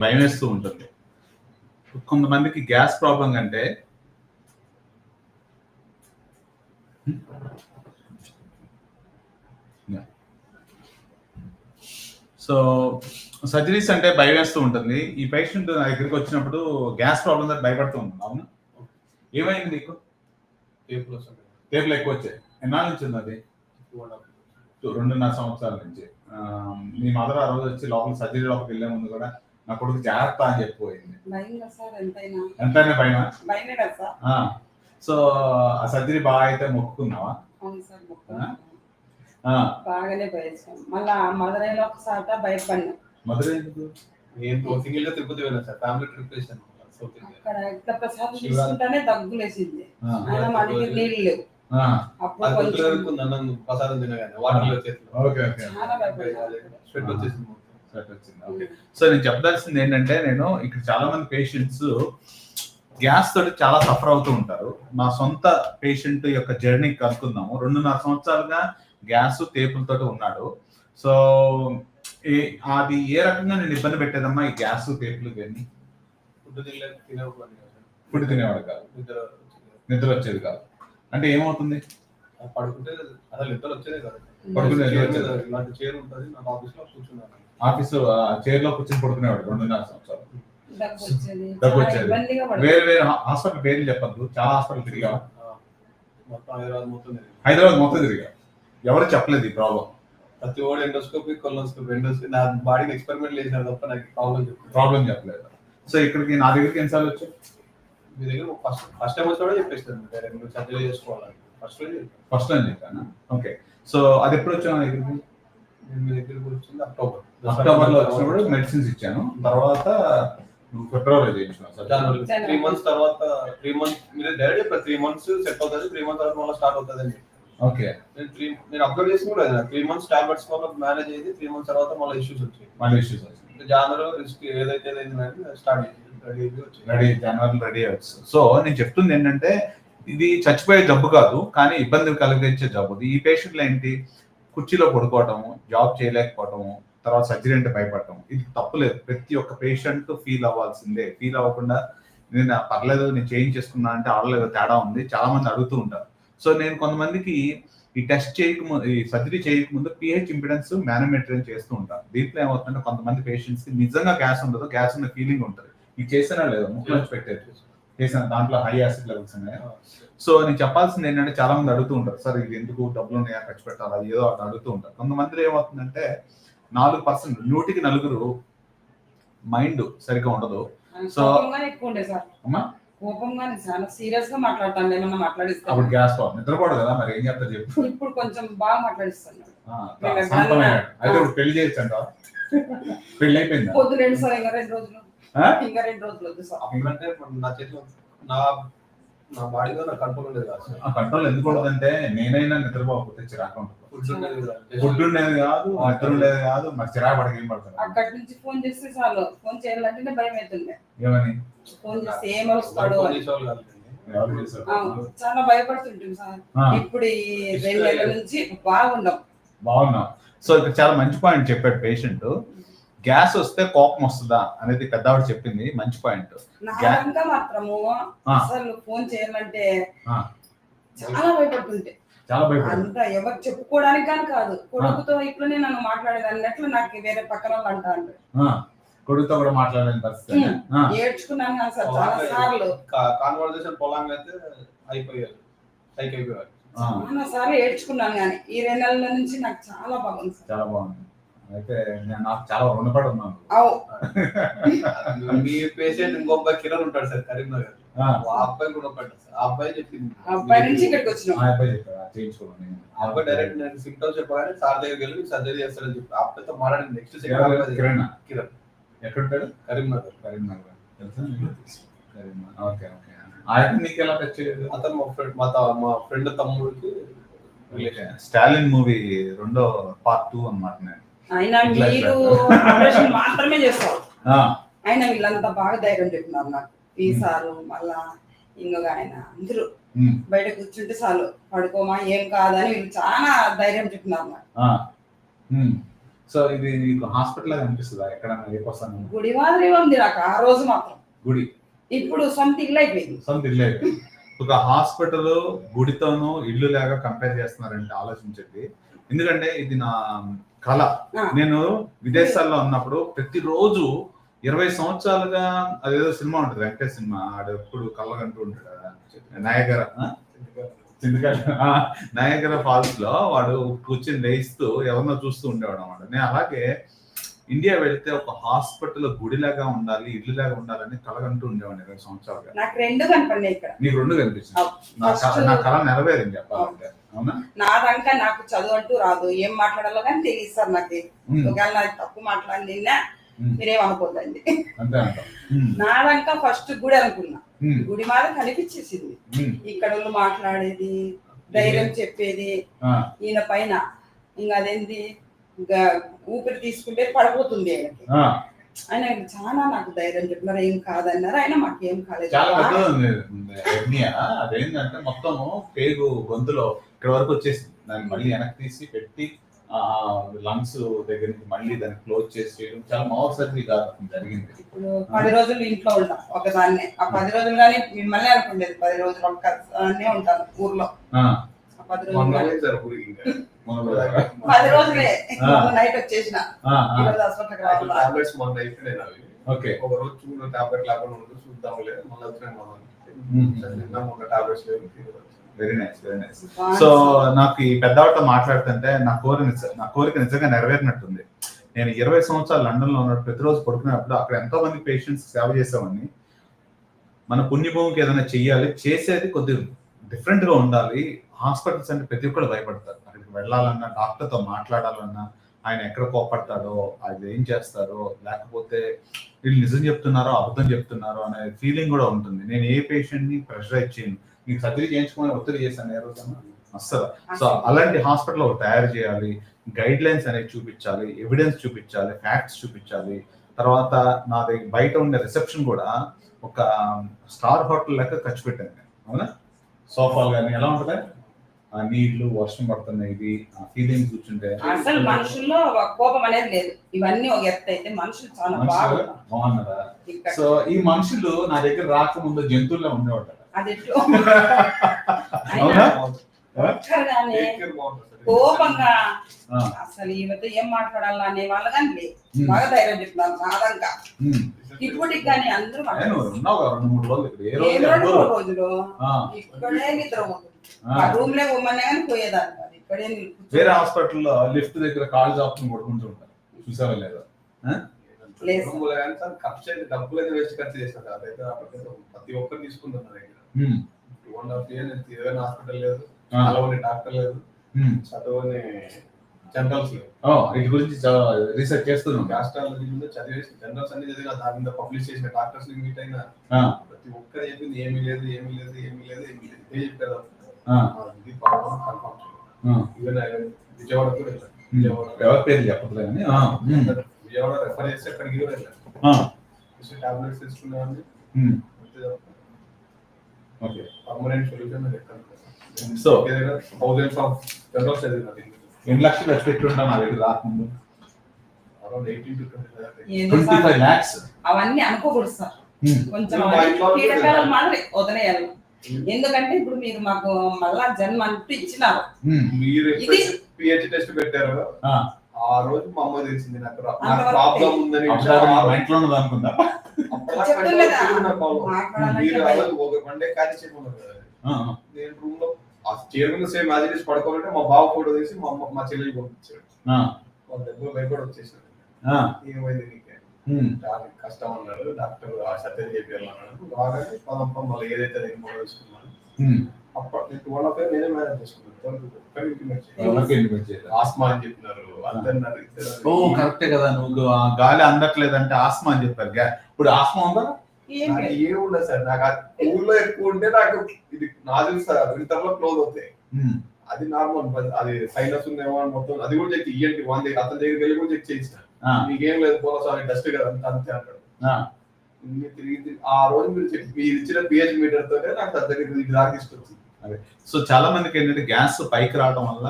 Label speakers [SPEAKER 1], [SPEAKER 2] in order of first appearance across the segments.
[SPEAKER 1] భయం వేస్తూ ఉంటుంది. కొంతమందికి గ్యాస్ ప్రాబ్లం కంటే సో సర్జరీస్ అంటే భయం వేస్తూ ఉంటుంది. ఈ పేషెంట్ నా దగ్గరికి వచ్చినప్పుడు గ్యాస్ ప్రాబ్లం దగ్గర భయపడుతూ ఉంటుంది. అవును? ఏమైంది నీకు? ఎక్కువ వచ్చాయి. ఎన్నాళ్ళ నుంచి ఉంది అది? రెండున్నర సంవత్సరాల నుంచి. మీ మదర్ ఆ రోజు వచ్చి లోపల సర్జరీ లోపలికి వెళ్ళే ముందు కూడా నా కొడుకు జాగ్రత్త అని చెప్పిపోయింది.
[SPEAKER 2] ఎంతైనా?
[SPEAKER 1] ఆ, సో ఆ సర్జరీ బాగా అయితే మొక్కుకున్నావా?
[SPEAKER 2] అవును సార్ మొత్తం.
[SPEAKER 1] ఆ? ఆ,
[SPEAKER 2] బాగానే భయించాం మళ్ళా మధురైలో ఒకసారి భయపడినా
[SPEAKER 1] మదర్ ఎందుకు
[SPEAKER 3] నేను సింగిల్గా తిరుపతి వెళ్ళాను సార్. ఫ్యామిలీ ట్రిప్
[SPEAKER 2] అక్కడ ఇట్లా ప్రసాదం. తీసుకుంటానే దగ్గులేసింది. ఆయన నీళ్ళు లేవు. అప్పుడు కొంచెం
[SPEAKER 3] ప్రసాదం తినగానే చేతిలో.
[SPEAKER 2] చాలా
[SPEAKER 1] సో నేను చెప్పదలసింది ఏంటంటే నేను ఇక్కడ చాలా మంది పేషెంట్స్ గ్యాస్ తోటి చాలా సఫర్ అవుతూ ఉంటారు. నా సొంత పేషెంట్ యొక్క జర్నీ కనుక్కుందాము రెండున్నర సంవత్సరాలుగా గ్యాస్ తేపులతోటి ఉన్నాడు. సో అది ఏ రకంగా నేను ఇబ్బంది పెట్టేదమ్మా ఈ గ్యాస్ తేపులు ఇవన్నీ?
[SPEAKER 3] ఫుడ్
[SPEAKER 1] తినేవాడు కాదు.
[SPEAKER 3] నిద్ర వచ్చేది.
[SPEAKER 1] కాదు. అంటే ఏమవుతుంది?
[SPEAKER 3] పడుకుంటే అసలు నిద్ర వచ్చేదే కాదు.
[SPEAKER 1] పడుకునే.
[SPEAKER 3] ఇలాంటి చైర్ ఉంటుంది. నాకు ఆఫీస్లో కూర్చున్నాను.
[SPEAKER 1] ఆఫీసు చైర్లో కూర్చొని పడుకునేవాడు రెండున్నర సంవత్సరాలు.
[SPEAKER 2] దగ్గు వచ్చేది
[SPEAKER 1] వేరే వేరే హాస్పిటల్ పేర్లు చెప్పద్దు. చాలా హాస్పిటల్ తిరిగా.
[SPEAKER 3] హైదరాబాద్ మొత్తం తిరిగాను.
[SPEAKER 1] హైదరాబాద్ మొత్తం తిరిగా. ఎవరు చెప్పలేదు ఈ ప్రాబ్లం.
[SPEAKER 3] ప్రతి ఓడి ఎండోస్కోపీ కొలోస్కోపీ ఎండోస్కోపీ. నా బాడీని ఎక్స్పెరిమెంట్ చేసిన తప్ప నాకు ప్రాబ్లం
[SPEAKER 1] ప్రాబ్లం చెప్పలేదు. సో ఇక్కడికి నా దగ్గరికి ఎన్నిసార్లు వచ్చావు?
[SPEAKER 3] మీ దగ్గర ఫస్ట్ ఫస్ట్ టైం వచ్చి కూడా చెప్పేస్తాను. డైరెక్ట్ నువ్వు సర్జరీ చేసుకోవాలని. ఫస్ట్
[SPEAKER 1] ఫస్ట్ అని చెప్పాను? ఓకే. సో అది ఎప్పుడు వచ్చావు నా దగ్గరికి?
[SPEAKER 3] నేను మీ దగ్గరికి వచ్చింది అక్టోబర్.
[SPEAKER 1] అక్టోబర్లో వచ్చినప్పుడు మెడిసిన్స్ ఇచ్చాను. తర్వాత నువ్వు ఫిబ్రవరి చేయించావు సార్.
[SPEAKER 3] జనవరి
[SPEAKER 2] జనవరి.
[SPEAKER 3] త్రీ మంత్స్ తర్వాత త్రీ మంత్స్ మీరు డైరెక్ట్ చెప్పారు త్రీ మంత్స్ సెట్ అవుతుంది త్రీ మంత్స్ తర్వాత మళ్ళీ స్టార్ట్ అవుతుంది అని
[SPEAKER 1] ఓకే.
[SPEAKER 3] నేను త్రీ నేను అప్లోడ్ చేసి కూడా త్రీ మంత్స్ టాబ్లెట్స్ వల్ల మేనేజ్ అయ్యింది త్రీ మంత్స్ తర్వాత మళ్ళీ ఇష్యూస్ వచ్చాయి.
[SPEAKER 1] మళ్ళీ ఇష్యూస్ వచ్చింది
[SPEAKER 3] జానర్ రిస్క్ ఏదైతే స్టార్ట్ అయ్యింది. రెడీ అయిపోయి వచ్చింది
[SPEAKER 1] రెడీ జనవరి రెడీ అవచ్చు సో నేను చెప్తుంది ఏంటంటే ఇది చచ్చిపోయే జబ్బు కాదు కానీ ఇబ్బంది కలిగించే జబ్బు. ఈ పేషెంట్లు ఏంటి? కుర్చీలో పడుకోవటము జాబ్ చేయలేకపోవటము తర్వాత సర్జరీ అంటే భయపడటం ఇది తప్పులేదు. ప్రతి ఒక్క పేషెంట్ ఫీల్ అవ్వాల్సిందే. ఫీల్ అవ్వకుండా నేను పర్లేదు నేను చేంజ్ చేసుకున్నా అంటే ఆడలేదు తేడా ఉంది. చాలా మంది అడుగుతూ ఉంటారు. సో నేను కొంతమందికి ఈ టెస్ట్ చేయకముందు ఈ సర్జరీ చేయకముందు పిహెచ్ ఇంపిడెన్స్ మేనోమెట్రీ చేస్తూ ఉంటాను. దీంట్లో ఏమవుతుందంటే కొంతమంది పేషెంట్స్కి నిజంగా గ్యాస్ ఉండదు. గ్యాస్ ఉన్న ఫీలింగ్ ఉంటుంది. ఇది చేసినా లేదు. ముక్కు నుంచి పెట్టేది. చేసిన దాంట్లో హై యాసిడ్ లెవెల్స్ ఉన్నాయి. సో నేను చెప్పాల్సింది ఏంటంటే చాలా మంది అడుగుతూ ఉంటారు. సార్ ఇది ఎందుకు డబ్బులు ఉన్నాయా? ఖర్చు పెట్టాలా? ఏదో అట్లా అడుగుతూ ఉంటారు. కొంతమంది ఏమవుతుందంటే నాలుగు పర్సెంట్ నూటికి నలుగురు మైండ్ సరిగ్గా ఉండదు. సో-
[SPEAKER 2] కోపంగానే ఎక్కువ ఉండే సార్.
[SPEAKER 1] అమ్మా?
[SPEAKER 2] కోపంగానే చాలా సీరియస్గా మాట్లాడతాను ఏమన్నా మాట్లాడిస్తాను
[SPEAKER 1] అప్పుడు గ్యాస్ ప్రాబ్లం నిద్రపోడు కదా మరి ఏం చెప్తారు చెప్పు.
[SPEAKER 2] ఇప్పుడు కొంచెం బాగా
[SPEAKER 1] శాంతమయ్యాడు. అయితే ఇప్పుడు పెళ్ళి చేయొచ్చు అంట పెళ్ళి అయిపోయిందా?
[SPEAKER 2] రెండు సార్ ఇంకా రెండు రోజులు.
[SPEAKER 1] ఆ?
[SPEAKER 2] ఇంకా రెండు రోజులు వద్దు సార్.
[SPEAKER 3] నా చేతిలో నా నా బాడీలో నా కంట్రోల్ ఉండేది కాదు
[SPEAKER 1] ఆ కంట్రోల్ ఎందుకు ఉండదంటే నేనైనా నిద్రపోకపోతే చిరాకు ఉంటుంది.
[SPEAKER 3] ఫుడ్ ఉండేది కాదు.
[SPEAKER 1] ఫుడ్ ఉండేది కాదు నిద్ర ఉండేది కాదు మరి చిరాకు పడక ఏం పడుతుంది?
[SPEAKER 2] అక్కడి నుంచి ఫోన్ చేస్తే చాలు. ఫోన్ చేయాలంటేనే భయం అవుతుంది.
[SPEAKER 1] ఏమని?
[SPEAKER 2] ఫోన్ చేస్తే ఏం వస్తాడు అని.
[SPEAKER 3] కాదు కదండి.
[SPEAKER 1] ఎవరు చేశారు
[SPEAKER 2] ఆ, చాలా భయపడుతుంటాం సార్.
[SPEAKER 1] ఆ.
[SPEAKER 2] ఇప్పుడు ఈ రెండు నెలల నుంచి బాగుండం
[SPEAKER 1] బాగున్నా. సో ఇక్కడ చాలా మంచి పాయింట్ చెప్పాడు పేషెంట్ గ్యాస్ వస్తే కోపం వస్తుందా అనేది పెద్దవాడు చెప్పింది. మంచి పాయింట్.
[SPEAKER 2] మాత్రము. అసలు ఫోన్ చేయాలంటే. చాలా భయపడుతుంటే.
[SPEAKER 1] చాలా భయపడింది
[SPEAKER 2] అంతా ఎవరు చెప్పుకోవడానికి కానీ కాదు. కొడుకుతో ఇట్లనే నన్ను మాట్లాడేదాన్ని ఎట్లా నాకు వేరే పక్కన వాళ్ళు అంటారు
[SPEAKER 1] కొడుకుతో కూడా మాట్లాడలేని పరిస్థితి
[SPEAKER 2] ఏడ్చుకున్నాను కానీ సార్ చాలా సార్లు.
[SPEAKER 3] కా- కాన్వర్జేషన్ పొలాంగ్ అయితే అయిపోయారు. సైక్ అయిపోయారు.
[SPEAKER 2] చాలా సార్లు ఏడ్చుకున్నాను కానీ ఈ రెండు నెలల నుంచి నాకు చాలా బాగుంది
[SPEAKER 1] చాలా బాగుంది. అయితే నేను నాకు చాలా రుణపడి ఉన్నాను.
[SPEAKER 3] మీ పేషెంట్ ఇంకొక కిరణ్ ఉంటాడు సార్ కరీంనగర్.
[SPEAKER 1] ఆ,
[SPEAKER 3] అబ్బాయి కూడా పడ్డాడు సార్. ఆ అబ్బాయి చెప్పింది.
[SPEAKER 2] ఆ అబ్బాయి నుంచి ఇక్కడికి వచ్చినాం
[SPEAKER 1] ఆ అబ్బాయి చెప్పాడు చేయించుకోమని.
[SPEAKER 3] ఆ అబ్బాయి డైరెక్ట్ నేను సిమ్టమ్స్ చెప్పగానే సార్ దగ్గరికి వెళ్ళి సర్జరీ చేస్తాడని చెప్పి ఆ అబ్బాయితో నెక్స్ట్? సెకండ్
[SPEAKER 1] కిరణ్?
[SPEAKER 3] కిరణ్.
[SPEAKER 1] ఎక్కడుంటాడు?
[SPEAKER 3] కరీంనగర్.
[SPEAKER 1] కరీంనగర్. తెలుసా కరీంనగర్. Okay okay. ఆయన నీకు ఎలా టచ్ చేయలేదు?
[SPEAKER 3] అతను మా ఫ్రెండ్ మా త- మా ఫ్రెండ్ తమ్ముడికి
[SPEAKER 1] స్టాలిన్ మూవీ రెండో పార్ట్ టూ అన్నమాట నేను. ఇట్లా
[SPEAKER 2] మీరు. ఆపరేషన్ మాత్రమే చేస్తారు
[SPEAKER 1] ఆ,
[SPEAKER 2] అయినా వీళ్ళంతా బాగా ధైర్యం చెప్పినారు నాకు. ఈ సారు మళ్ళా ఇంకొక ఆయన అందరూ
[SPEAKER 1] ఉమ్,
[SPEAKER 2] బయట కూర్చుంటే చాలు పడుకోమా ఏం కాదని వీళ్ళు చాలా ధైర్యం చెప్పినారు నాకు.
[SPEAKER 1] సో ఇది నీకు హాస్పిటల్ అనిపిస్తుందా? ఎక్కడ
[SPEAKER 2] గుడి మాదిరి ఉంది నాకు ఆ రోజు మాత్రం.
[SPEAKER 1] గుడి?
[SPEAKER 2] ఇప్పుడు సొంత ఇల్లు అయిపోయింది.
[SPEAKER 1] సొంత ఇల్లు అయిపోయింది. ఒక హాస్పిటల్ గుడితోనూ ఇల్లు లాగా కంపేర్ చేస్తున్నారంటే ఆలోచించండి. ఎందుకంటే ఇది నా కళ. నేను విదేశాల్లో ఉన్నప్పుడు ప్రతిరోజు ఇరవై సంవత్సరాలుగా అదేదో సినిమా ఉంటుంది వెంకటేష్ సినిమా. ఆడు ఎప్పుడు కళ్ళగంటూ ఉంటాడు కదా. నాయగర నాయగర ఫాల్స్లో వాడు కూర్చొని లేయిస్తూ ఎవరినో చూస్తూ ఉండేవాడు అనమాట నేను అలాగే ఇండియా వెళ్తే ఒక హాస్పిటల్ గుడిలాగా ఉండాలి ఇల్లులాగా ఉండాలని కలగంటూ ఉండేవాడిని ఇరవై సంవత్సరాలుగా.
[SPEAKER 2] నాకు రెండు కనపడినాయి ఇక్కడ.
[SPEAKER 1] నీకు రెండు కనిపించింది నా కళ- నెరవేరింది చెప్పాలంటే
[SPEAKER 2] నాదంకా నాకు చదువు అంటూ రాదు. ఏం మాట్లాడాలో కానీ తెలియదు సార్ నాకు. ఒకవేళ నాకు తప్పు మాట్లాడి నిన్న మీరేం
[SPEAKER 1] ఉమ్,
[SPEAKER 2] నాదంకా ఫస్ట్ గుడి అనుకున్నా. గుడి మాద కనిపించేసింది. ఇక్కడ వాళ్ళు మాట్లాడేది ధైర్యం చెప్పేది ఈయన పైన ఇంకా అదేంది ఇంకా ఊపిరి తీసుకుంటే పడిపోతుంది ఆయనకి. ఆయన చాలా నాకు ధైర్యం చెప్పినారు ఏం కాదన్నారు ఆయన మాకేం కాలేదు.
[SPEAKER 1] చాలా పెద్దది అదేంటంటే మొత్తము పేగు గొంతులో ఇక్కడ వరకు వచ్చేసింది. దాన్ని మళ్ళీ వెనక్కి తీసి పెట్టి ఆ లంగ్స్ దగ్గర నుంచి మళ్ళీ దాన్ని క్లోజ్ చేసి చేయడం చాలా మౌత్ సర్జరీ కాదు జరిగింది.
[SPEAKER 2] ఇప్పుడు పది రోజులు ఇంట్లో ఉంటాం ఒకదాన్నే. ఆ పది రోజులు కానీ మిమ్మల్ని అనుకుండేది పది రోజులు ఒక్కనే ఉంటాను ఊర్లో.
[SPEAKER 1] ఆ,
[SPEAKER 2] ఆ పది రోజులు. నైట్ వచ్చేసిన.
[SPEAKER 1] ఓకే.
[SPEAKER 3] ఒక రోజు చూడు టాబ్లెట్ లేకుండా చూద్దాం లేదు. మళ్ళీ వచ్చినాయి. నిన్న మొన్న టాబ్లెట్స్ లేవు
[SPEAKER 1] very nice very nice so నాకు ఈ పెద్దవాడితో మాట్లాడుతుంటే నా కోరిక నా కోరిక నిజంగా నెరవేరినట్టుంది. నేను ఇరవై సంవత్సరాలు లండన్లో ఉన్నప్పుడు ప్రతిరోజు పడుకునేటప్పుడు అక్కడ ఎంతో మంది పేషెంట్స్ సేవ చేసేవాడిని. మన పుణ్యభూమికి ఏదైనా చెయ్యాలి చేసేది కొద్దిగా డిఫరెంట్గా ఉండాలి. హాస్పిటల్స్ అంటే ప్రతి ఒక్కరు భయపడతారు. అక్కడికి వెళ్ళాలన్నా డాక్టర్తో మాట్లాడాలన్నా ఆయన ఎక్కడ కోపడతాడో అది ఏం చేస్తారో లేకపోతే వీళ్ళు నిజం చెప్తున్నారో అబద్ధం చెప్తున్నారో అనే ఫీలింగ్ కూడా ఉంటుంది. నేను ఏ పేషెంట్ని ప్రెషరైజ్ చేయను. నీకు సర్జరీ చేయించుకొని ఒత్తిడి చేశాను ఏ రోజు అస్సలు. సో అలాంటి హాస్పిటల్ ఒకటి తయారు చేయాలి గైడ్ లైన్స్ అనేవి చూపించాలి ఎవిడెన్స్ చూపించాలి ఫ్యాక్ట్స్ చూపించాలి. తర్వాత నా దగ్గర బయట ఉండే రిసెప్షన్ కూడా ఒక స్టార్ హోటల్ లెక్క ఖర్చు పెట్టాను నేను. అవునా? సోఫాలు కానీ ఎలా ఉంటుంది? ఆ నీళ్ళు వర్షం పడుతున్నాయి ఇది ఆ ఫీలింగ్ కూర్చుంటే.
[SPEAKER 2] అసలు మనుషుల్లో కోపం అనేది లేదు. ఇవన్నీ ఒక ఎత్తు అయితే మనుషులు చాలా బాగున్నారు.
[SPEAKER 1] సో ఈ మనుషులు నా దగ్గర రాకముందు జంతువుల్లో ఉండేవాళ్ళు.
[SPEAKER 2] అది. కోపంగా
[SPEAKER 1] ఆ,
[SPEAKER 2] అసలు ఈమెతో ఏం మాట్లాడాలా అనే వాళ్ళు కానీ బాగా ధైర్యం చెప్తున్నారు
[SPEAKER 1] ఉమ్.
[SPEAKER 2] ఇప్పటికి కానీ అందరూ
[SPEAKER 1] రోజులు ఇక్కడ
[SPEAKER 2] నిద్ర రూమ్లో ఉమ్మనే కానీ పోయేదాన్ని. ఇక్కడే
[SPEAKER 1] వేరే హాస్పిటల్లో లిఫ్ట్ దగ్గర కాళ్ళు చాపుకుని పడుకుంటూ ఉంటారు. చూసావా లేదా?
[SPEAKER 3] ఖర్చు అయితే డబ్బులు అయితే వేస్ట్ ఖర్చు చేస్తారు. అదైతే ప్రతి ఒక్కరు
[SPEAKER 1] um,
[SPEAKER 3] two and half year నేను తిరగని హాస్పిటల్ లేదు చదవని డాక్టర్ లేదు. చదవని జనరల్స్
[SPEAKER 1] వీటి గురించి రీసెర్చ్ చేస్తున్నాం
[SPEAKER 3] రాష్ట్రాల మీద చదివేసి జనరల్స్ అన్ని చదివిన దాని మీద పబ్లిష్ చేసిన డాక్టర్స్ని మీట్ అయిన ప్రతి ఒక్కరు చెప్పింది ఏమీ లేదు ఏమీ లేదు ఏమీ లేదు ఏమీ లేదు. ఏ చెప్పారు ఇది ప్రాబ్లం కన్ఫర్మ్. ఈవెన్ విజయవాడ. కూడా
[SPEAKER 1] ఎవరి పేరు చెప్పట్లేదు కానీ ఉమ్,
[SPEAKER 3] విజయవాడ రెఫర్ చేస్తే అక్కడికి కూడా వెళ్ళాను. టాబ్లెట్స్ తీసుకున్నాను.
[SPEAKER 1] ఉమ్, okay
[SPEAKER 3] permanent solution
[SPEAKER 1] So-
[SPEAKER 3] thousands of journals చదివిన
[SPEAKER 1] ఎన్ని లక్షలు ఖర్చు పెట్టుంటా నా దగ్గర రాకముందు?
[SPEAKER 3] అరౌండ్ ఎయిటీన్ టు ట్వంటీ
[SPEAKER 2] ఏందో
[SPEAKER 1] ట్వంటీ
[SPEAKER 2] సార్,
[SPEAKER 1] ఫైవ్ ల్యాక్స్
[SPEAKER 2] అవన్నీ అనుకోకూడదు సార్. కొంచెం
[SPEAKER 3] ఇంట్లో కూడా
[SPEAKER 2] కీటకాలు వదిలేయాలి. ఎందుకంటే ఇప్పుడు మీరు మాకు మళ్ళా జన్మ అంటూ ఇచ్చినారు.
[SPEAKER 3] మీరు
[SPEAKER 2] ఇది-
[SPEAKER 3] పిహెచ్ టెస్ట్ పెట్టారు. ఆ. రోజు మా అమ్మ తెలిసింది నాకు ప్రాబ్లం ఉందని
[SPEAKER 1] మా ఇంట్లో ఉన్నది అనుకుందా?
[SPEAKER 3] నేను రూమ్లో ఆ చైర్ మీద సేమ్ యాజ్ ఇట్ పడుకోవాలంటే మా బావ ఫోటో తీసి మా అమ్మ మా చెల్లెలు పంపించాడు
[SPEAKER 1] ఆ,
[SPEAKER 3] వాళ్ళ దగ్గర భయపడి వచ్చేసాను
[SPEAKER 1] ఆ,
[SPEAKER 3] ఏమైంది నీకే? కష్టం అన్నాడు డాక్టర్ సర్జరీ చేయాలన్నాడు బాగా పదంపం మళ్ళీ ఏదైతే నేను మొదలు తీసుకున్నాను నేనే మేనేజ్ చేసుకున్నాను. ఆస్మా అని చెప్పినారు
[SPEAKER 1] ఓ కరెక్టే కదా నువ్వు ఆ గాలి అందట్లేదంటే ఆస్మా అని చెప్పారు. గా- ఇప్పుడు ఆస్మా ఉందా?
[SPEAKER 2] ఏం
[SPEAKER 3] నాకు
[SPEAKER 2] లేదు.
[SPEAKER 3] ఏం ఉండదు సార్ నాకు ఆ ఊళ్ళో ఎక్కువ ఉంటే నాకు ఇది నాజిల్ సార్ వింటర్లో క్లోజ్ అవుతాయి. అది నార్మల్ అది సైనస్ ఉందేమో అని మొత్తం అది కూడా చెక్ ఇయ్యండి వన్ దగ్గర అతని దగ్గరికి వెళ్ళి కూడా చెక్
[SPEAKER 1] ఆ,
[SPEAKER 3] మీకేం లేదు పోలా సార్ డస్ట్ కదా అంత అంతే అంటాడు
[SPEAKER 1] ఆ,
[SPEAKER 3] తిరిగి ఆ రోజు మీరు మీరు ఇచ్చిన పిహెచ్ మీటర్ తోనే నాకు దగ్గర ఇది దాకా తీసుకొచ్చింది.
[SPEAKER 1] సో చాలా మందికి ఏంటంటే గ్యాస్ పైకి రావడం వల్ల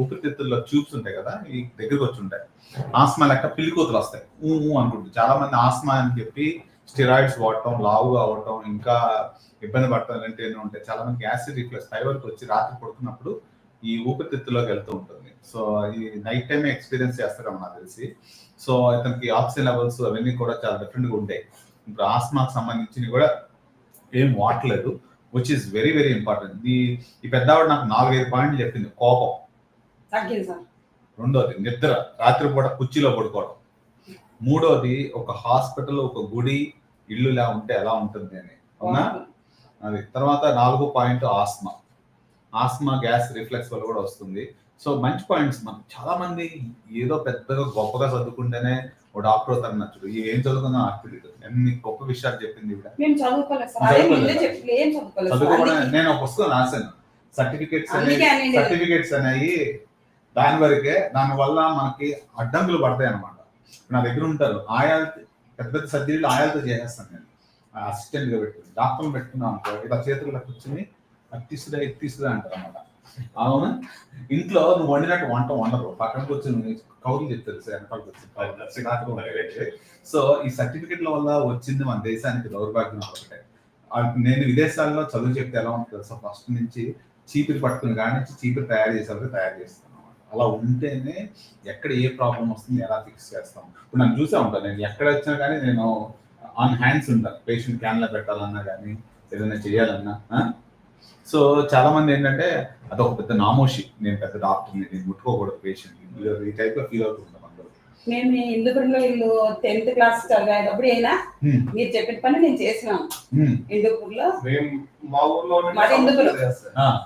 [SPEAKER 1] ఊపిరితిత్తుల్లో ట్యూబ్స్ ఉంటాయి కదా ఈ దగ్గరికి వచ్చి ఉంటాయి. ఆస్మా లెక్క పిల్లికూతులు వస్తాయి. ఊ ఊ అనుకుంటుంది చాలా మంది ఆస్మా అని చెప్పి స్టిరాయిడ్స్ వాడటం లావుగా అవటం ఇంకా ఇబ్బంది పడటం ఇలాంటివన్నీ ఉంటాయి. చాలా మంది యాసిడ్ రిఫ్లెక్స్ ఫైవర్కి వచ్చి రాత్రి పడుకున్నప్పుడు ఈ ఊపిరితిత్తులోకి వెళ్తూ ఉంటుంది. సో ఈ నైట్ టైమే ఎక్స్పీరియన్స్ చేస్తారని నాకు తెలిసి. సో ఇతనికి ఆక్సిజన్ లెవెల్స్ అవన్నీ కూడా చాలా డిఫరెంట్గా ఉంటాయి. ఇప్పుడు ఆస్మాకి సంబంధించినవి కూడా ఏం వాడలేదు which is very very important ఈ ఈ పెద్దవాడు నాకు నాలుగైదు పాయింట్లు చెప్పింది కోపం. రెండోది నిద్ర రాత్రిపూట కుర్చీలో పడుకోవడం. మూడోది ఒక హాస్పిటల్ ఒక గుడి ఇల్లు ఇలా ఉంటే ఎలా ఉంటుంది అని. అవునా? అది. తర్వాత నాలుగో point asthma. Asthma gas reflux వల్ల కూడా వస్తుంది. సో మంచి పాయింట్స్ మనం చాలా మంది ఏదో పెద్దగా గొప్పగా చదువుకుంటేనే ఓ డాక్టర్ అవుతారు నచ్చదు ఏం చదువుకుందా నాకు తెలియదు ఎన్ని గొప్ప విషయాలు చెప్పింది చదువుకోవడం
[SPEAKER 2] అందుకే-
[SPEAKER 1] నేను ఒక పుస్తకం రాశాను. సర్టిఫికేట్స్ సర్టిఫికేట్స్ అనేవి దాని వరకే దాని వల్ల మనకి అడ్డంకులు పడతాయి అనమాట నా దగ్గర ఉంటారు. ఆయాలు పెద్ద పెద్ద సర్జరీలు ఆయాలతో చేసేస్తాను నేను. అసిస్టెంట్గా పెట్టుకుని డాక్టర్ పెట్టుకున్నాం అనుకో ఇలా చేతులు కూర్చుని అది తీసుకురా ఇది తీసుకురా అంటారు అనమాట అవును? ఇంట్లో నువ్వు వండినట్టు వంట వండరు పక్కన కూర్చొని కౌరులు చెప్తారు సార్ వెనకాల. సో ఈ సర్టిఫికెట్ల వల్ల వచ్చింది మన దేశానికి దౌర్భాగ్యం ఒకటే. నేను విదేశాల్లో చదువు చెప్తే ఎలా ఉంటుంది సో ఫస్ట్ నుంచి చీపిరి పట్టుకుని కాడి నుంచి చీపిరి తయారు చేసే వరకు తయారు చేస్తాను. అలా ఉంటేనే ఎక్కడ ఏ ప్రాబ్లం వస్తుంది ఎలా ఫిక్స్ చేస్తాం. ఇప్పుడు నన్ను చూసే ఉంటాను నేను ఎక్కడ వచ్చినా కానీ నేను ఆన్ హ్యాండ్స్ ఉంటాను పేషెంట్ క్యాన్లో పెట్టాలన్నా కానీ ఏదైనా చేయాలన్నా సో చాలా మంది ఏంటంటే అదొక పెద్ద నామోషి నేను పెద్ద డాక్టర్ని నేను ముట్టుకోకూడదు పేషెంట్ ఈ టైప్లో ఫీల్ అవుతుంటాం
[SPEAKER 2] మేము ఇందుపురంలో ఇల్లు టెన్త్ క్లాస్ చదివేటప్పుడు అయినా. మీరు చెప్పిన పని నేను చేసినాను. ఇందుపూర్లో
[SPEAKER 3] మేము మా ఊర్లో
[SPEAKER 2] మాది.
[SPEAKER 3] సార్.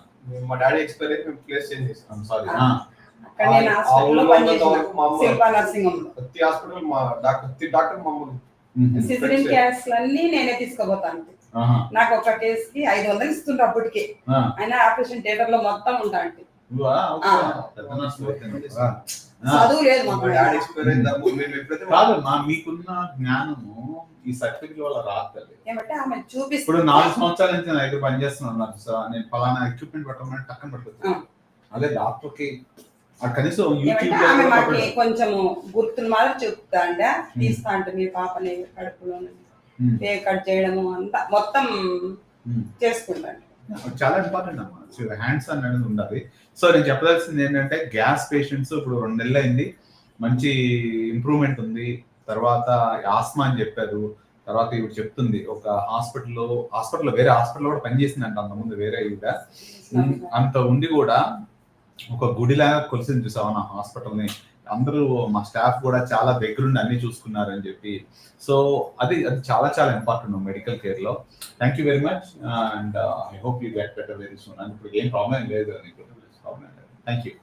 [SPEAKER 3] మా డాడీ ఎక్స్పైర్ అయితే మేము ప్లేస్ చేంజ్ చేసాం
[SPEAKER 1] I'm sorry.
[SPEAKER 2] Ah.
[SPEAKER 1] Ah.
[SPEAKER 2] అక్కడ నేను హాస్పిటల్లో పనిచేసిన
[SPEAKER 3] మా ప్రతి హాస్పిటల్ డాక్టర్ ప్రతి డాక్టర్ మమ్మల్ని.
[SPEAKER 2] సిజరిన్ నేనే తీసుకోబోతాను. నాకు ఒక కేస్కి ఐదు వందలు ఇస్తుండ్రు అప్పటికి. ఆయన ఆపరేషన్ థియేటర్లో మొత్తం ఉంటా అంటే. చదువు లేదు
[SPEAKER 1] కాదు మా మీకున్న జ్ఞానము ఈ సర్టిఫికెట్ వల్ల రాదు
[SPEAKER 2] ఏమంటే ఆమె
[SPEAKER 1] ఇప్పుడు
[SPEAKER 2] చూపిస్తుంది
[SPEAKER 1] నాలుగు సంవత్సరాల నుంచి నా దగ్గర పనిచేస్తున్నాను నాకు సార్. నేను ఫలానా ఎక్విప్మెంట్ పట్టమని టక్కన పట్టుకొచ్చాను. అదే డాక్టర్కి ఆ కనీసం యూట్యూబ్
[SPEAKER 2] ఆమె మాకు
[SPEAKER 1] కూడా
[SPEAKER 2] కొంచెం గుర్తులు మాత్రం చెప్తా అండి తీస్తా అంటే మీ పాపని కడుపులో
[SPEAKER 1] Hmm.
[SPEAKER 2] కట్ చేయడము అంతా మొత్తం
[SPEAKER 1] Hmm.
[SPEAKER 2] చేసుకుంటాను.
[SPEAKER 1] చాలా ఇంపార్టెంట్ అమ్మా. హ్యాండ్స్ అనేది ఉండాలి. సో నేను చెప్పదలసింది ఏంటంటే గ్యాస్ పేషెంట్స్ ఇప్పుడు రెండు నెలలు అయింది. మంచి ఇంప్రూవ్మెంట్ ఉంది. తర్వాత ఆస్మా అని చెప్పారు. తర్వాత ఇవి చెప్తుంది ఒక హాస్పిటల్లో హాస్పిటల్లో వేరే హాస్పిటల్లో కూడా పనిచేసిందంట అంతకుముందు వేరే ఇవిడ అంత ఉండి కూడా ఒక గుడిలాగా కొలిసింది చూసావా నా హాస్పిటల్ని? అందరూ మా స్టాఫ్ కూడా చాలా దగ్గరుండి అన్ని చూసుకున్నారని చెప్పి. సో అది అది చాలా చాలా important medical కేర్లో thank you very much and I hope you get better very soon and ఇప్పుడు ఏం ప్రాబ్లం లేదు. నీకు ప్రాబ్లం థ్యాంక్ యూ